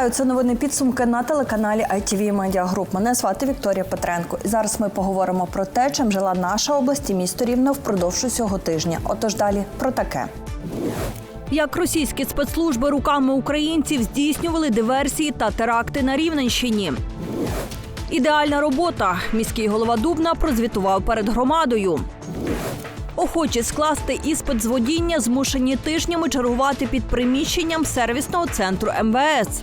Вітаю, це новини підсумки на телеканалі ITV Media Group. Мене звати Вікторія Петренко. І зараз ми поговоримо про те, чим жила наша область і місто Рівне впродовж усього тижня. Отож далі про таке. Як російські спецслужби руками українців здійснювали диверсії та теракти на Рівненщині. Ідеальна робота. Міський голова Дубна прозвітував перед громадою. Охочі скласти іспит з водіння змушені тижнями чергувати під приміщенням сервісного центру МВС.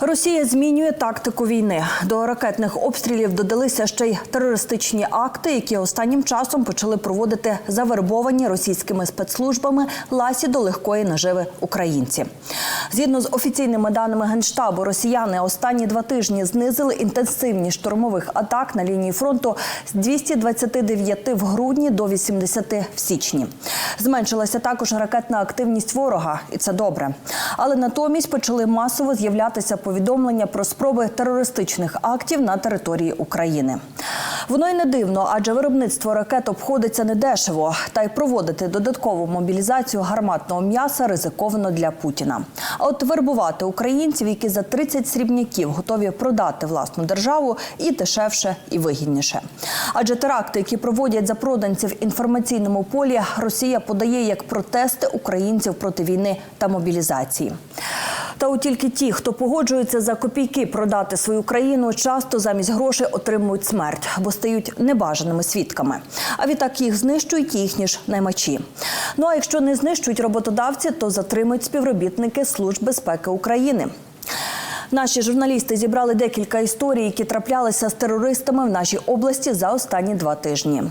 Росія змінює тактику війни. До ракетних обстрілів додалися ще й терористичні акти, які останнім часом почали проводити завербовані російськими спецслужбами ласі до легкої наживи українці. Згідно з офіційними даними генштабу, росіяни останні два тижні знизили інтенсивність штурмових атак на лінії фронту з 229 в грудні до 80 в січні. Зменшилася також ракетна активність ворога, і це добре. Але натомість почали масово з'являтися повідомлення про спроби терористичних актів на території України. Воно й не дивно, адже виробництво ракет обходиться недешево, та й проводити додаткову мобілізацію гарматного м'яса ризиковано для Путіна. А от вербувати українців, які за 30 срібняків готові продати власну державу, і дешевше, і вигідніше. Адже теракти, які проводять запроданці в інформаційному полі, Росія подає як протести українців проти війни та мобілізації. Та от тільки ті, хто погоджується за копійки продати свою країну, часто замість грошей отримують смерть, бо стають небажаними свідками. А відтак їх знищують їхні ж наймачі. Ну а якщо не знищують роботодавці, то затримують співробітники Служб безпеки України. Наші журналісти зібрали декілька історій, які траплялися з терористами в нашій області за останні два тижні.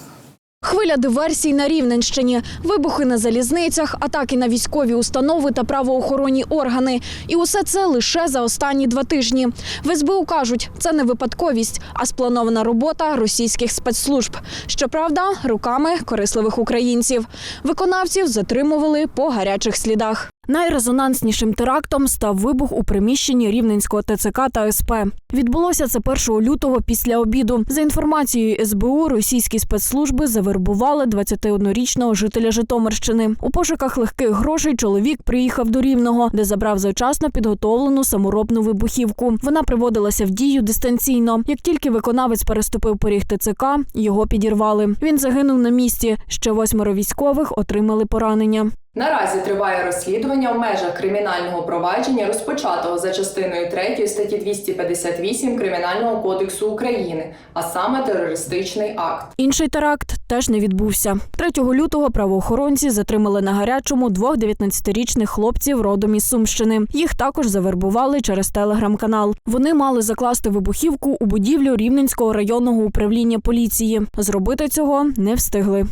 Хвиля диверсій на Рівненщині, вибухи на залізницях, атаки на військові установи та правоохоронні органи. І усе це лише за останні два тижні. В СБУ кажуть, це не випадковість, а спланована робота російських спецслужб. Щоправда, руками корисливих українців. Виконавців затримували по гарячих слідах. Найрезонанснішим терактом став вибух у приміщенні Рівненського ТЦК та СП. Відбулося це 1 лютого після обіду. За інформацією СБУ, російські спецслужби завербували 21-річного жителя Житомирщини. У пошуках легких грошей чоловік приїхав до Рівного, де забрав завчасно підготовлену саморобну вибухівку. Вона приводилася в дію дистанційно. Як тільки виконавець переступив поріг ТЦК, його підірвали. Він загинув на місці. Ще восьмеро військових отримали поранення. Наразі триває розслідування в межах кримінального провадження, розпочатого за частиною 3 статті 258 Кримінального кодексу України, а саме терористичний акт. Інший теракт теж не відбувся. 3 лютого правоохоронці затримали на гарячому двох 19-річних хлопців родом із Сумщини. Їх також завербували через телеграм-канал. Вони мали закласти вибухівку у будівлю Рівненського районного управління поліції. Зробити цього не встигли.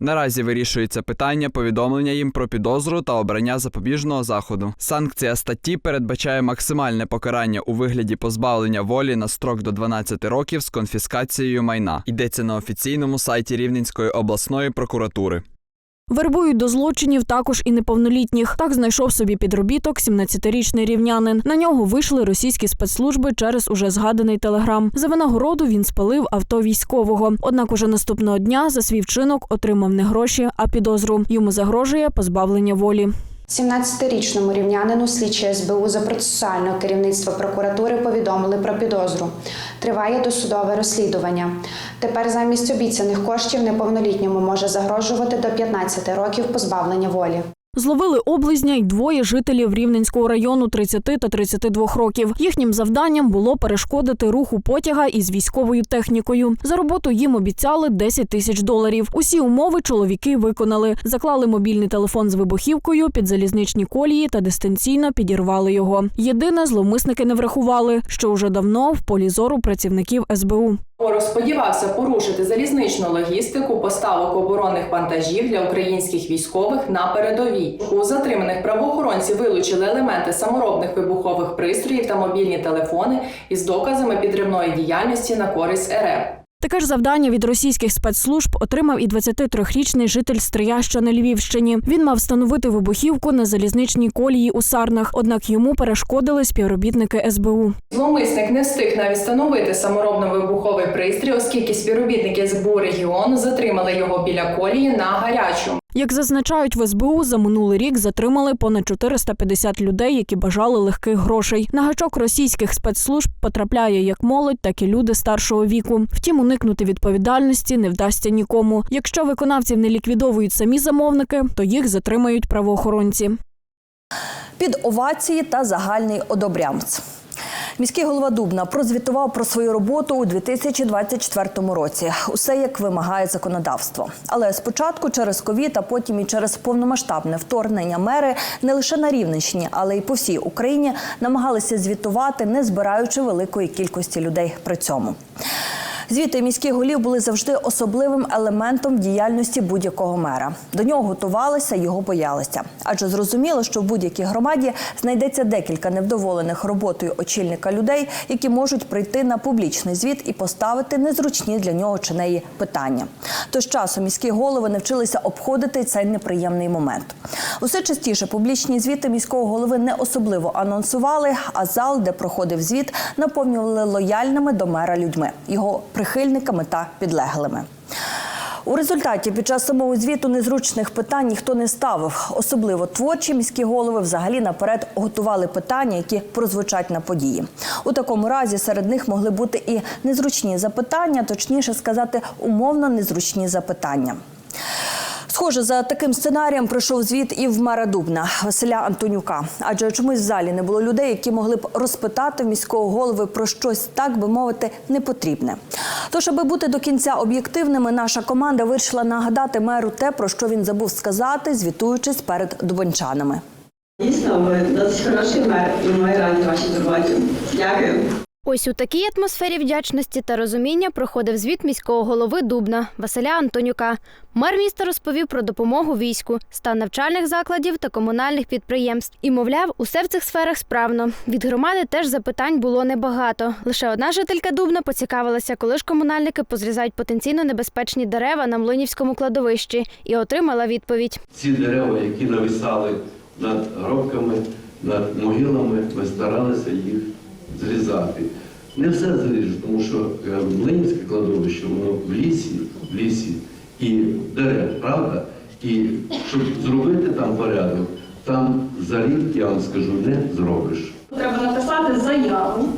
Наразі вирішується питання повідомлення їм про підозру та обрання запобіжного заходу. Санкція статті передбачає максимальне покарання у вигляді позбавлення волі на строк до 12 років з конфіскацією майна. Йдеться на офіційному сайті Рівненської обласної прокуратури. Вербують до злочинів також і неповнолітніх. Так знайшов собі підробіток 17-річний рівнянин. На нього вийшли російські спецслужби через уже згаданий телеграм. За винагороду він спалив авто військового. Однак уже наступного дня за свій вчинок отримав не гроші, а підозру. Йому загрожує позбавлення волі. 17-річному рівнянину слідчі СБУ за процесуального керівництва прокуратури повідомили про підозру. Триває досудове розслідування. Тепер замість обіцяних коштів неповнолітньому може загрожувати до 15 років позбавлення волі. Зловили облизня й двоє жителів Рівненського району 30 та 32 років. Їхнім завданням було перешкодити руху потяга із військовою технікою. За роботу їм обіцяли 10 тисяч доларів. Усі умови чоловіки виконали. Заклали мобільний телефон з вибухівкою під залізничні колії та дистанційно підірвали його. Єдине, зловмисники не врахували, що вже давно в полі зору працівників СБУ. Моро сподівався порушити залізничну логістику поставок оборонних вантажів для українських військових на передовій. У затриманих правоохоронці вилучили елементи саморобних вибухових пристроїв та мобільні телефони із доказами підривної діяльності на користь РФ. Таке ж завдання від російських спецслужб отримав і 23-річний житель Стрия, на Львівщині. Він мав встановити вибухівку на залізничній колії у Сарнах, однак йому перешкодили співробітники СБУ. Зловмисник не встиг навіть встановити саморобно-вибуховий пристрій, оскільки співробітники СБУ регіону затримали його біля колії на гарячу. Як зазначають в СБУ, за минулий рік затримали понад 450 людей, які бажали легких грошей. На гачок російських спецслужб потрапляє як молодь, так і люди старшого віку. Втім, уникнути відповідальності не вдасться нікому. Якщо виконавців не ліквідовують самі замовники, то їх затримають правоохоронці. Під овації та загальний одобрямц. Міський голова Дубна прозвітував про свою роботу у 2024 році. Усе як вимагає законодавство. Але спочатку через ковід, а потім і через повномасштабне вторгнення мери не лише на Рівненщині, але й по всій Україні намагалися звітувати, не збираючи великої кількості людей при цьому. Звіти міських голів були завжди особливим елементом діяльності будь-якого мера. До нього готувалися, його боялися. Адже зрозуміло, що в будь-якій громаді знайдеться декілька невдоволених роботою очільника людей, які можуть прийти на публічний звіт і поставити незручні для нього чи неї питання. Тож часом міські голови навчилися обходити цей неприємний момент. Усе частіше публічні звіти міського голови не особливо анонсували, а зал, де проходив звіт, наповнювали лояльними до мера людьми, його прихильниками та підлеглими. У результаті під час самого звіту незручних питань ніхто не ставив. Особливо творчі міські голови взагалі наперед готували питання, які прозвучать на події. У такому разі серед них могли бути і незручні запитання, точніше сказати, умовно незручні запитання. Схоже, за таким сценарієм пройшов звіт і в мера Дубна Василя Антонюка. Адже чомусь в залі не було людей, які могли б розпитати міського голови про щось, так би мовити, непотрібне. Тож, аби бути до кінця об'єктивними, наша команда вирішила нагадати меру те, про що він забув сказати, звітуючись перед дубанчанами. Дійсно, ви досить хороший мер, і ми раді вашій турботі. Дякую. Ось у такій атмосфері вдячності та розуміння проходив звіт міського голови Дубна Василя Антонюка. Мер міста розповів про допомогу війську, стан навчальних закладів та комунальних підприємств. І, мовляв, усе в цих сферах справно. Від громади теж запитань було небагато. Лише одна жителька Дубна поцікавилася, коли ж комунальники позрізають потенційно небезпечні дерева на Млинівському кладовищі, і отримала відповідь. ці дерева, які нависали над гробками, над могилами, ми старалися їх зрізати. Не все зріжу, тому що е, Млинівське кладовище, воно в лісі, в лісі і дерев, правда? І щоб зробити там порядок, там за рік, я вам скажу, не зробиш. Треба написати заяву,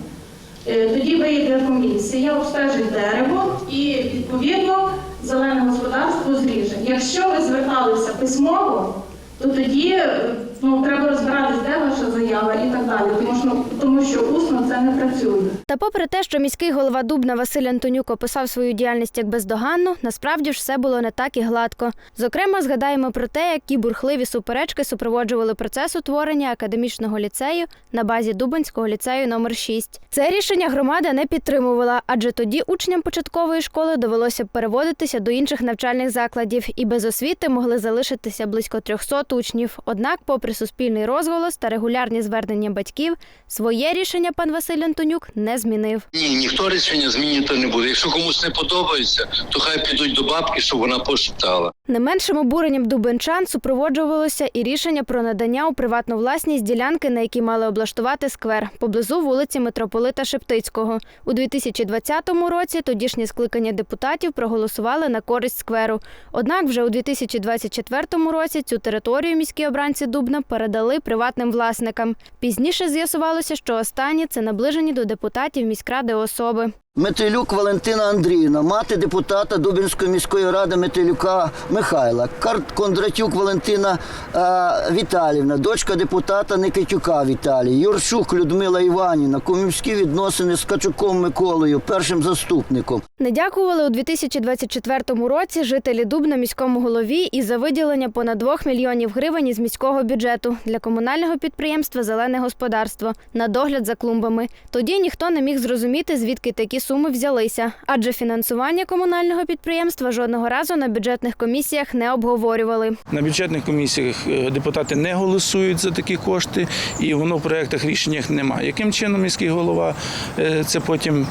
Е, тоді вийде комісія, обстежить дерево і відповідно зелене господарство зріже. Якщо ви зверталися письмово, то тоді е, ну, треба розбиратись, де ваша заява і так далі, тому що, тому що усно це не працює. Та попри те, що міський голова Дубна Василь Антонюк описав свою діяльність як бездоганну, насправді ж все було не так і гладко. Зокрема, згадаємо про те, які бурхливі суперечки супроводжували процес утворення академічного ліцею на базі Дубанського ліцею номер 6 Це рішення громада не підтримувала, адже тоді учням початкової школи довелося переводитися до інших навчальних закладів, і без освіти могли залишитися близько 300 учнів. Однак, попри суспільний розголос та регулярні звернення батьків, своє рішення пан Василь Антонюк не змінив. Ні, ніхто рішення змінити не буде. Якщо комусь не подобається, то хай підуть до бабки, щоб вона пошептала. Не меншим обуренням дубенчан супроводжувалося і рішення про надання у приватну власність ділянки, на якій мали облаштувати сквер поблизу вулиці Митрополита Шептицького. У 2020 році тодішнє скликання депутатів проголосували на користь скверу. Однак вже у 2024 році цю територію міські обранці Дубна передали приватним власникам. Пізніше з'ясувалося, що останні це наближені до депутатів міськради особи. Метелюк Валентина Андріївна, мати депутата Дубінської міської ради Метелюка Михайла, Карт Кондратюк Валентина е, Віталівна, дочка депутата Никитюка Віталій, Юрчук Людмила Іванівна, комівські відносини з Качуком Миколою, першим заступником. Не дякували у 2024 році жителі Дубна міському голові і за виділення понад 2 мільйонів гривень із міського бюджету для комунального підприємства Зелене господарство на догляд за клумбами. Тоді ніхто не міг зрозуміти, звідки такі суми взялися, адже фінансування комунального підприємства жодного разу на бюджетних комісіях не обговорювали. На бюджетних комісіях е, депутати не голосують за такі кошти, і воно в проєктах рішеннях немає. Яким чином міський голова е, це потім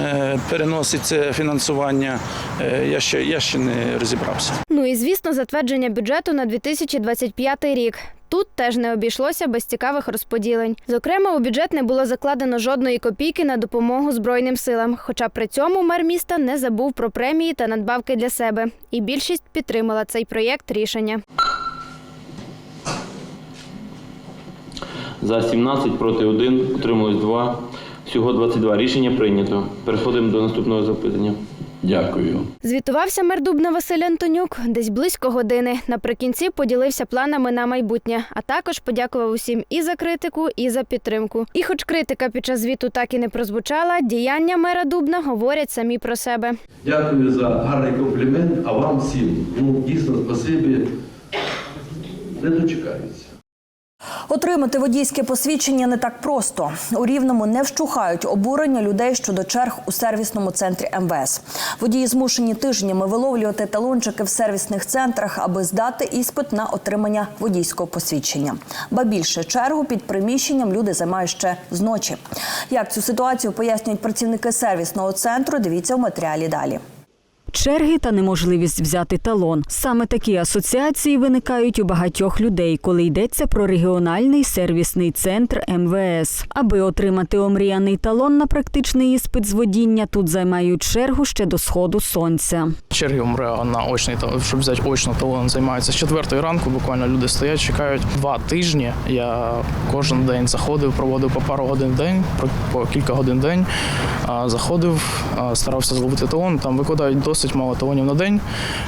е, переносить це фінансування, я ще, я ще не розібрався. Ну і звісно, затвердження бюджету на 2025 рік. Тут теж не обійшлося без цікавих розподілень. Зокрема, у бюджет не було закладено жодної копійки на допомогу Збройним силам. Хоча при цьому мер міста не забув про премії та надбавки для себе. І більшість підтримала цей проєкт рішення. За 17, проти 1, утрималось 2. Всього 22. Рішення прийнято. Переходимо до наступного запитання. Дякую. Звітувався мер Дубна Василь Антонюк десь близько години. Наприкінці поділився планами на майбутнє, а також подякував усім і за критику, і за підтримку. І, хоч критика під час звіту так і не прозвучала, діяння мера Дубна говорять самі про себе. Дякую за гарний комплімент, а вам всім. Ну, дійсно, спасибі. Не дочекаються. Отримати водійське посвідчення не так просто. У Рівному не вщухають обурення людей щодо черг у сервісному центрі МВС. Водії змушені тижнями виловлювати талончики в сервісних центрах, аби здати іспит на отримання водійського посвідчення. Ба більше чергу під приміщенням люди займають ще зночі. Як цю ситуацію пояснюють працівники сервісного центру? Дивіться у матеріалі далі. Черги та неможливість взяти талон. Саме такі асоціації виникають у багатьох людей, коли йдеться про регіональний сервісний центр МВС. Аби отримати омріяний талон на практичний іспит з водіння, тут займають чергу ще до сходу сонця. Черги у на очний щоб взяти очно талон, займаються з четвертої ранку. Буквально люди стоять, чекають два тижні. Я кожен день заходив, проводив по пару годин в день, по кілька годин в день. Заходив, старався зловити талон. Там викладають досить мало талонів на день,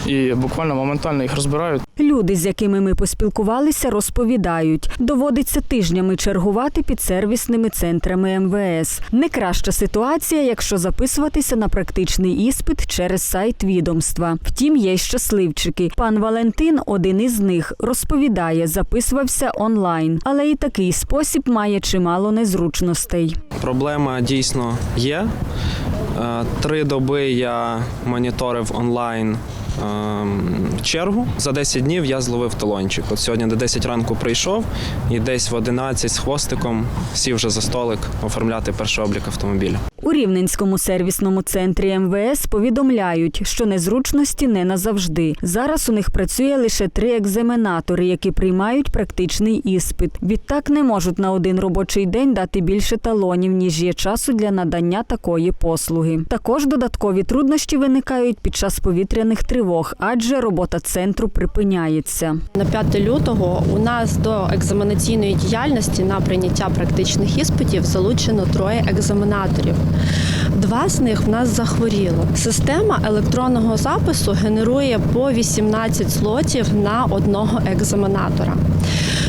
і буквально моментально їх розбирають. Люди, з якими ми поспілкувалися, розповідають, доводиться тижнями чергувати під сервісними центрами МВС. Не краща ситуація, якщо записуватися на практичний іспит через сайт відомства. Втім, є й щасливчики. Пан Валентин, один із них, розповідає, записувався онлайн, але і такий спосіб має чимало незручностей. Проблема дійсно є. Е, Три доби я моніторив онлайн ем, чергу. За 10 днів я зловив талончик. От сьогодні до 10 ранку прийшов і десь в 11 з хвостиком сів вже за столик оформляти перший облік автомобіля. У Рівненському сервісному центрі МВС повідомляють, що незручності не назавжди. Зараз у них працює лише три екзаменатори, які приймають практичний іспит. Відтак не можуть на один робочий день дати більше талонів, ніж є часу для надання такої послуги. Також додаткові труднощі виникають під час повітряних тривог, адже робота центру припиняється. На 5 лютого у нас до екзаменаційної діяльності на прийняття практичних іспитів залучено троє екзаменаторів. Два з них в нас захворіло. Система електронного запису генерує по 18 слотів на одного екзаменатора.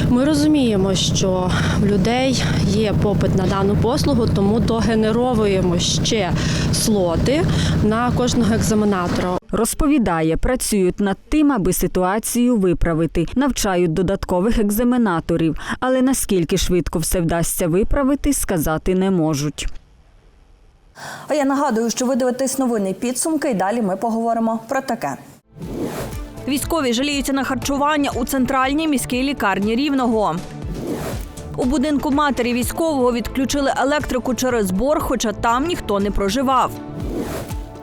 Ми розуміємо, що в людей є попит на дану послугу, тому догенеровуємо ще слоти на кожного екзаменатора. Розповідає, працюють над тим, аби ситуацію виправити, навчають додаткових екзаменаторів, але наскільки швидко все вдасться виправити, сказати не можуть. А я нагадую, що ви дивитесь новини підсумки, і далі ми поговоримо про таке. Військові жаліються на харчування у центральній міській лікарні Рівного. У будинку матері військового відключили електрику через борг, хоча там ніхто не проживав.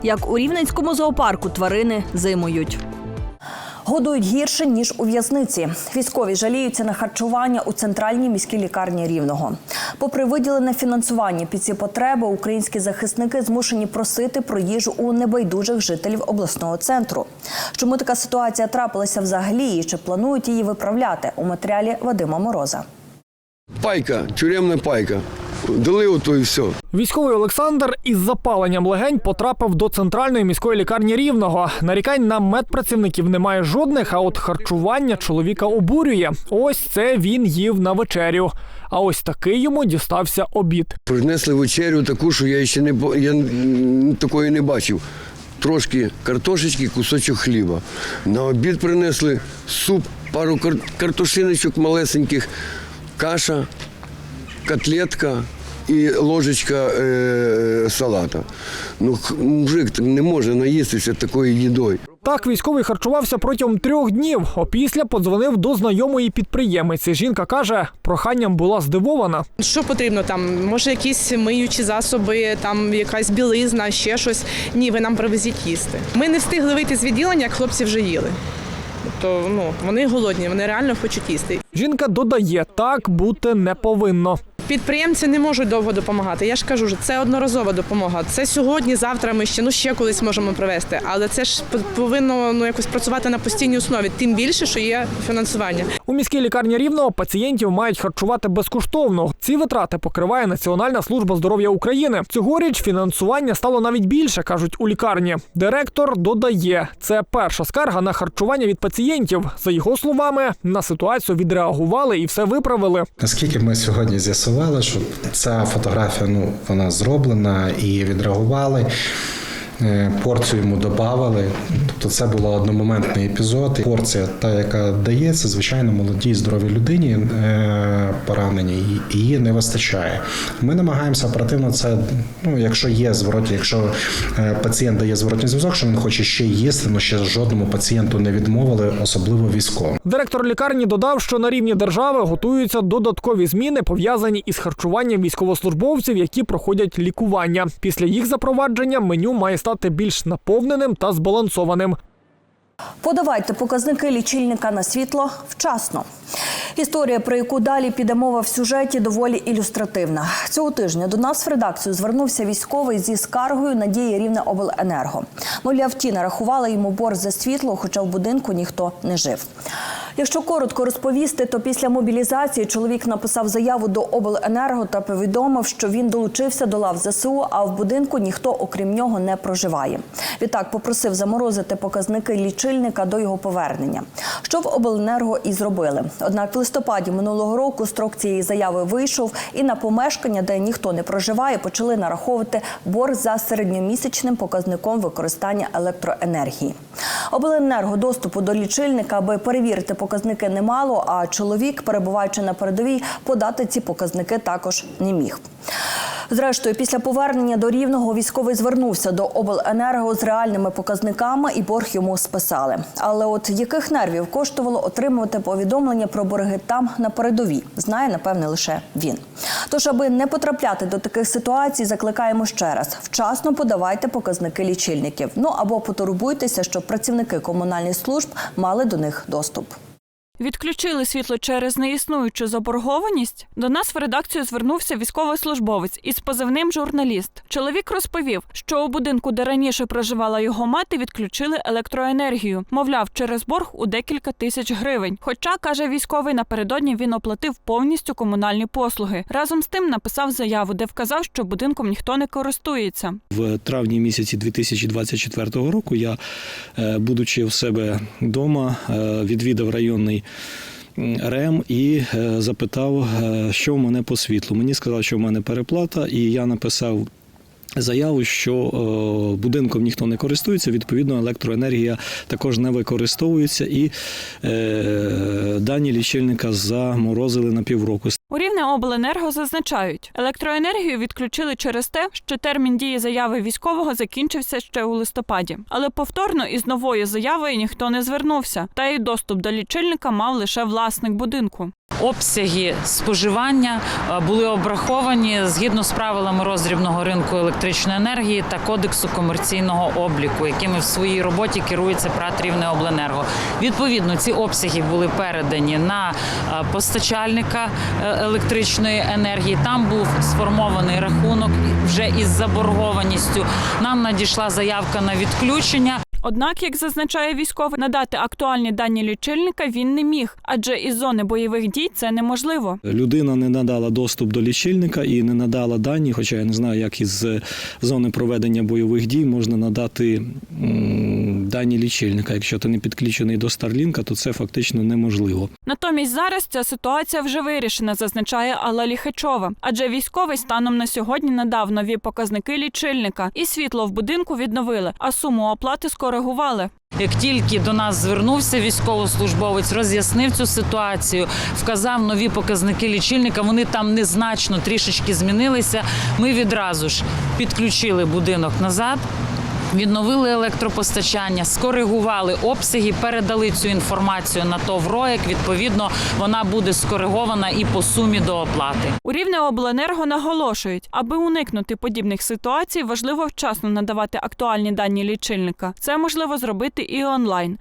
Як у рівненському зоопарку тварини зимують. Годують гірше ніж у в'язниці. Військові жаліються на харчування у центральній міській лікарні рівного. Попри виділене фінансування під ці потреби, українські захисники змушені просити про їжу у небайдужих жителів обласного центру. Чому така ситуація трапилася взагалі і чи планують її виправляти у матеріалі Вадима Мороза? Пайка, тюремна пайка. Дали ото і все. Військовий Олександр із запаленням легень потрапив до центральної міської лікарні рівного. Нарікань на медпрацівників немає жодних, а от харчування чоловіка обурює. Ось це він їв на вечерю. А ось такий йому дістався обід. Принесли вечерю таку, що я ще не я такої не бачив. Трошки картошечки, кусочок хліба. На обід принесли суп, пару кар- картошиночок малесеньких, каша, котлетка і ложечка е- салата. Ну, мужик не може наїстися такою їдою. Так військовий харчувався протягом трьох днів. Опісля подзвонив до знайомої підприємиці. Жінка каже, проханням була здивована. Що потрібно там? Може, якісь миючі засоби, там якась білизна, ще щось. Ні, ви нам привезіть їсти. Ми не встигли вийти з відділення, як хлопці вже їли. то ну вони голодні, вони реально хочуть їсти. Жінка додає, так бути не повинно. Підприємці не можуть довго допомагати. Я ж кажу, що це одноразова допомога. Це сьогодні, завтра ми ще ну ще колись можемо провести. Але це ж повинно ну якось працювати на постійній основі. Тим більше, що є фінансування. У міській лікарні рівного пацієнтів мають харчувати безкоштовно. Ці витрати покриває Національна служба здоров'я України. Цьогоріч фінансування стало навіть більше, кажуть у лікарні. Директор додає, це перша скарга на харчування від пацієнтів. За його словами, на ситуацію відреагували і все виправили. Наскільки ми сьогодні з'ясували, що ця фотографія ну, вона зроблена і відреагували. Е, Порцію йому додавали, тобто це був одномоментний епізод. Порція, та яка дається, звичайно, молодій здоровій людині е, пораненій, її не вистачає. Ми намагаємося оперативно це, ну якщо є зворотні, якщо е, пацієнт дає зворотній зв'язок, що він хоче ще їсти, ну ще жодному пацієнту не відмовили, особливо військовим. Директор лікарні додав, що на рівні держави готуються додаткові зміни, пов'язані із харчуванням військовослужбовців, які проходять лікування. Після їх запровадження меню має стати більш наповненим та збалансованим. Подавайте показники лічильника на світло вчасно. Історія, про яку далі піде мова в сюжеті, доволі ілюстративна. Цього тижня до нас в редакцію звернувся військовий зі скаргою надії рівне обленерго. Мовляв, ті нарахували йому борг за світло, хоча в будинку ніхто не жив. Якщо коротко розповісти, то після мобілізації чоловік написав заяву до обленерго та повідомив, що він долучився до лав ЗСУ, а в будинку ніхто окрім нього не проживає. Відтак попросив заморозити показники лічильника до його повернення. Що в обленерго і зробили. Однак в листопаді минулого року строк цієї заяви вийшов, і на помешкання, де ніхто не проживає, почали нараховувати борг за середньомісячним показником використання електроенергії. Обленерго доступу до лічильника, аби перевірити показники, не мало. А чоловік, перебуваючи на передовій, подати ці показники також не міг. Зрештою, після повернення до рівного військовий звернувся до обленерго з реальними показниками, і борг йому списали. Але от яких нервів коштувало отримувати повідомлення про борги там на передовій, знає напевне лише він. Тож, аби не потрапляти до таких ситуацій, закликаємо ще раз: вчасно подавайте показники лічильників. Ну або потурбуйтеся, щоб працівники комунальних служб мали до них доступ. Відключили світло через неіснуючу заборгованість. До нас в редакцію звернувся військовослужбовець із позивним журналіст. Чоловік розповів, що у будинку, де раніше проживала його мати, відключили електроенергію. Мовляв, через борг у декілька тисяч гривень. Хоча каже військовий, напередодні він оплатив повністю комунальні послуги. Разом з тим написав заяву, де вказав, що будинком ніхто не користується. В травні місяці 2024 року я, е, будучи в себе вдома, е, відвідав районний РЕМ і е, запитав, е, що в мене по світлу. Мені сказали, що в мене переплата, і я написав. Заяву, що е, будинком ніхто не користується, відповідно, електроенергія також не використовується, і е, дані лічильника заморозили на півроку. У Рівне обленерго зазначають, електроенергію відключили через те, що термін дії заяви військового закінчився ще у листопаді. Але повторно із новою заявою ніхто не звернувся, та й доступ до лічильника мав лише власник будинку. Обсяги споживання е, були обраховані згідно з правилами роздрібного ринку електричної енергії та кодексу комерційного обліку, якими в своїй роботі керується ПРАТ Рівне Обленерго. Відповідно, ці обсяги були передані на е, постачальника е, електричної енергії. Там був сформований рахунок вже із заборгованістю. Нам надійшла заявка на відключення. Однак, як зазначає військовий, надати актуальні дані лічильника він не міг, адже із зони бойових дій це неможливо. Людина не надала доступ до лічильника і не надала дані, хоча я не знаю, як із зони проведення бойових дій можна надати дані лічильника. Якщо ти не підключений до Старлінка, то це фактично неможливо. Натомість зараз ця ситуація вже вирішена, зазначає Алла Ліхачова. Адже військовий станом на сьогодні надав нові показники лічильника, і світло в будинку відновили, а суму оплати скоригували. Як тільки до нас звернувся військовослужбовець, роз'яснив цю ситуацію, вказав нові показники лічильника. Вони там незначно трішечки змінилися. Ми відразу ж підключили будинок назад. Відновили електропостачання, скоригували обсяги, передали цю інформацію на ТОВ «РОЕК». Відповідно, вона буде скоригована і по сумі до оплати. У Рівне обленерго наголошують, аби уникнути подібних ситуацій, важливо вчасно надавати актуальні дані лічильника. Це можливо зробити і онлайн.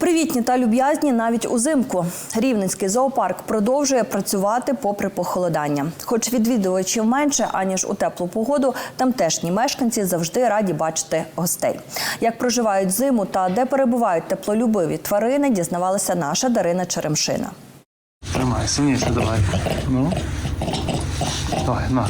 Привітні та люб'язні навіть узимку. Рівненський зоопарк продовжує працювати попри похолодання. Хоч відвідувачів менше аніж у теплу погоду, тамтешні мешканці завжди раді бачити гостей. Як проживають зиму та де перебувають теплолюбиві тварини, дізнавалася наша Дарина Черемшина. Тримай, сильніше давай. Ну. Давай, на.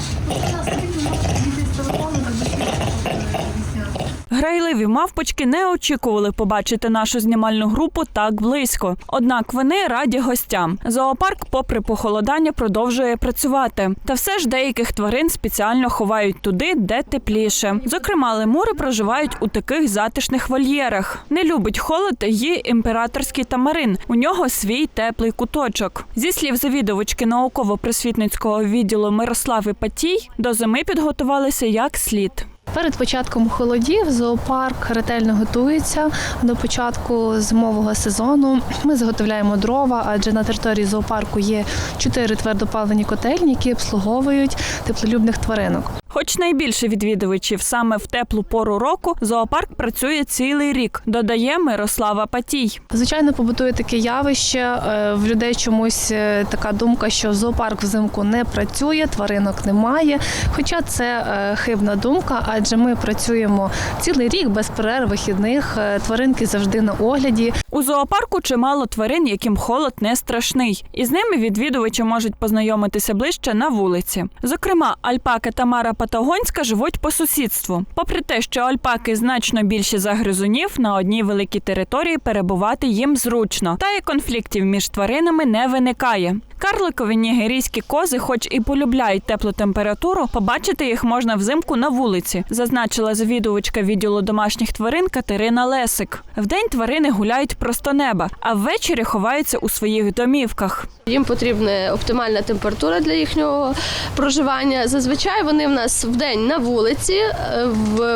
Грайливі мавпочки не очікували побачити нашу знімальну групу так близько. Однак вони раді гостям. Зоопарк, попри похолодання, продовжує працювати. Та все ж деяких тварин спеціально ховають туди, де тепліше. Зокрема, лемури проживають у таких затишних вольєрах. Не любить холод і імператорський тамарин. У нього свій теплий куточок. Зі слів завідувачки науково-просвітницького відділу Мирослави Патій, до зими підготувалися як слід. Перед початком холодів зоопарк ретельно готується до початку зимового сезону. Ми заготовляємо дрова, адже на території зоопарку є чотири твердопалені котельні, які обслуговують теплолюбних тваринок. Хоч найбільше відвідувачів саме в теплу пору року, зоопарк працює цілий рік, додає Мирослава Патій. Звичайно, побутує таке явище. е, В людей чомусь е, така думка, що зоопарк взимку не працює, тваринок немає. Хоча це е, хибна думка, адже ми працюємо цілий рік без перерв, вихідних. Тваринки завжди на огляді. У зоопарку чимало тварин, яким холод не страшний, і з ними відвідувачі можуть познайомитися ближче на вулиці. Зокрема, альпака та мара патагонська живуть по сусідству. Попри те, що альпаки значно більше за гризунів, на одній великій території перебувати їм зручно, та і конфліктів між тваринами не виникає. Карликові нігерійські кози, хоч і полюбляють теплу температуру, побачити їх можна взимку на вулиці, зазначила завідувачка відділу домашніх тварин Катерина Лесик. Вдень тварини гуляють просто неба, а ввечері ховаються у своїх домівках. Їм потрібна оптимальна температура для їхнього проживання. Зазвичай вони в нас вдень на вулиці, е,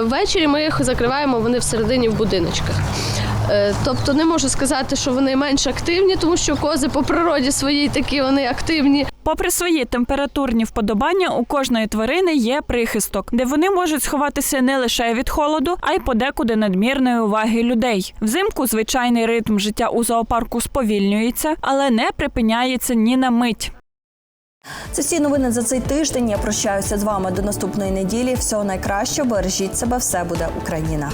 ввечері ми їх закриваємо вони всередині в будиночках. Е, Тобто не можу сказати, що вони менш активні, тому що кози по природі своїй такі вони активні. Попри свої температурні вподобання, у кожної тварини є прихисток, де вони можуть сховатися не лише від холоду, а й подекуди надмірної уваги людей. Взимку звичайний ритм життя у зоопарку сповільнюється, але не припиняється ні на мить. Це всі новини за цей тиждень. Я прощаюся з вами до наступної неділі. Всього найкращого. Бережіть себе, все буде Україна.